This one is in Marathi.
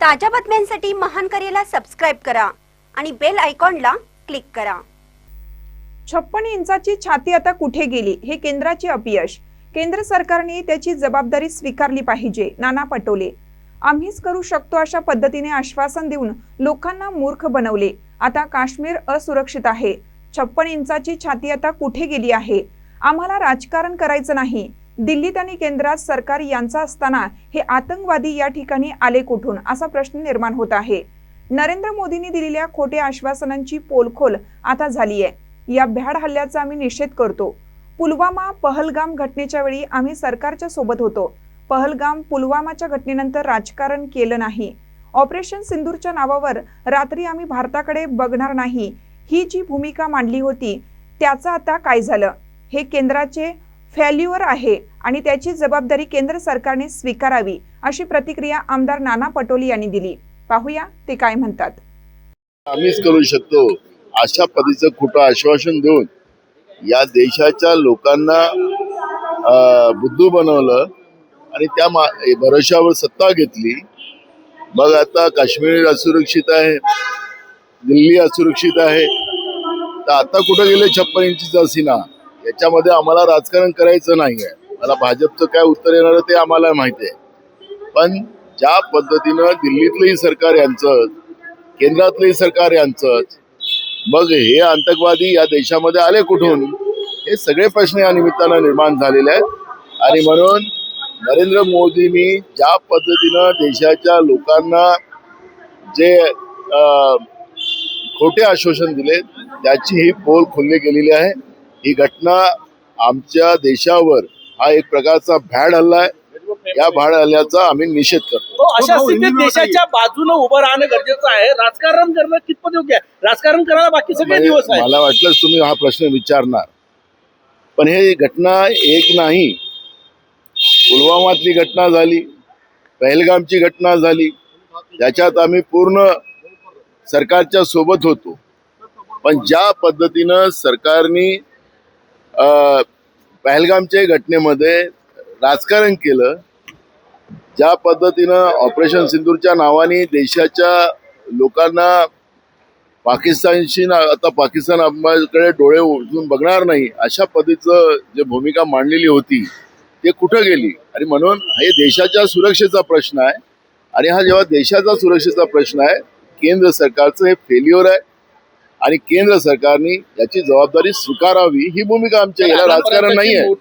ताज्या बातम्यांसाठी महान करेला सबस्क्राईब करा आणि बेल आयकॉनला क्लिक करा. छप्पन इंचाची छाती आता कुठे गेली? हे केंद्राचे अपयश. केंद्र सरकारने त्याची जबाबदारी स्वीकारली पाहिजे नाना पटोले. आम्हीच करू शकतो अशा पद्धतीने आश्वासन देऊन लोकांना मूर्ख बनवले. आता काश्मीर असुरक्षित आहे. छप्पन इंचाची छाती आता कुठे गेली आहे? आम्हाला राजकारण करायचं नाही. दिल्लीत आणि केंद्रात सरकार यांचा असताना हे आतंकवादी या ठिकाणी आले कुठून? असा प्रश्न निर्माण होत आहे. नरेंद्र मोदींनी दिलेल्या खोट्या आश्वासनांची पोलखोल आता झाली आहे या भ्याड हल्ल्याचा आम्ही निषेध करतो. पुलवामा पहलगाम घटनेच्या वेळी आम्ही सरकारच्या सोबत होतो. पहलगाम पुलवामाच्या घटनेनंतर राजकारण केलं नाही. ऑपरेशन सिंदूरच्या नावावर रात्री आम्ही भारताकडे बघणार नाही. ही जी भूमिका मांडली होती त्याचं आता काय झालं? हे केंद्राचे फॅल्युअर आहे आणि त्याची जबाबदारी केंद्र सरकारने स्वीकारावी अशी प्रतिक्रिया आमदार नाना पटोले यांनी दिली. पाहूया ते काय म्हणतात. आम्हीच करू शकतो. अशा पद्धतीचं खोटं आश्वासन देऊन या देशाच्या लोकांना बुद्धू बनवलं आणि त्या मा भरोशावर सत्ता घेतली. मग आता काश्मीर असुरक्षित आहे दिल्ली असुरक्षित आहे. तर आता कुठं गेले छप्पन इंचीचा सीना? याच्यामध्ये आम्हाला राजकारण करायचं नाही आहे मला भाजपचं काय उत्तर येणार ते आम्हाला माहिती आहे. पण ज्या पद्धतीनं दिल्लीतलंही सरकार यांचं केंद्रातलंही सरकार यांचंच मग हे आतंकवादी या देशामध्ये आले कुठून? हे सगळे प्रश्न या निमित्तानं निर्माण झालेले आहेत. आणि म्हणून नरेंद्र मोदींनी ज्या पद्धतीनं देशाच्या लोकांना जे अं, खोटे आश्वासन दिले त्याची ही पोल खोलली गेलेली आहे. ही घटना आमच्या देशावर हा एक प्रकारचा भॅड हल्ला आहे. या भॅड हल्ल्याचा आम्ही निषेध करतो. तो अशा स्थितीत देशाच्या बाजूने उभं राहणं गरजेचं आहे. राजकारण करणं कितपत योग्य आहे? राजकारण करायला बाकी सगळे म्हणजे दिवस आहेत. मला वाटलं तुम्ही हा प्रश्न विचारणार. पण हे घटना एक नाही. पुलवामातली घटना झाली पहलगामची घटना झाली त्याच्यात आम्ही पूर्ण सरकारच्या सोबत होतो. पण ज्या पद्धतीनं सरकारने पहलगामच्या घटनेमध्ये राजकारण केलं ज्या पद्धतीनं ऑपरेशन सिंदूरच्या नावाने देशाच्या लोकांना पाकिस्तानशी ना आता पाकिस्तान आम्हाकडे डोळे उठून बघणार नाही अशा पद्धतीचं जे भूमिका मांडलेली होती ते कुठं गेली? आणि म्हणून हे देशाच्या सुरक्षेचा प्रश्न आहे. आणि हा जेव्हा देशाचा सुरक्षेचा प्रश्न आहे केंद्र सरकारचं हे फेल्युअर आहे. आणि केंद्र सरकारने याची जबाबदारी स्वीकारावी ही भूमिका आमच्या याला राजकारण नाही आहे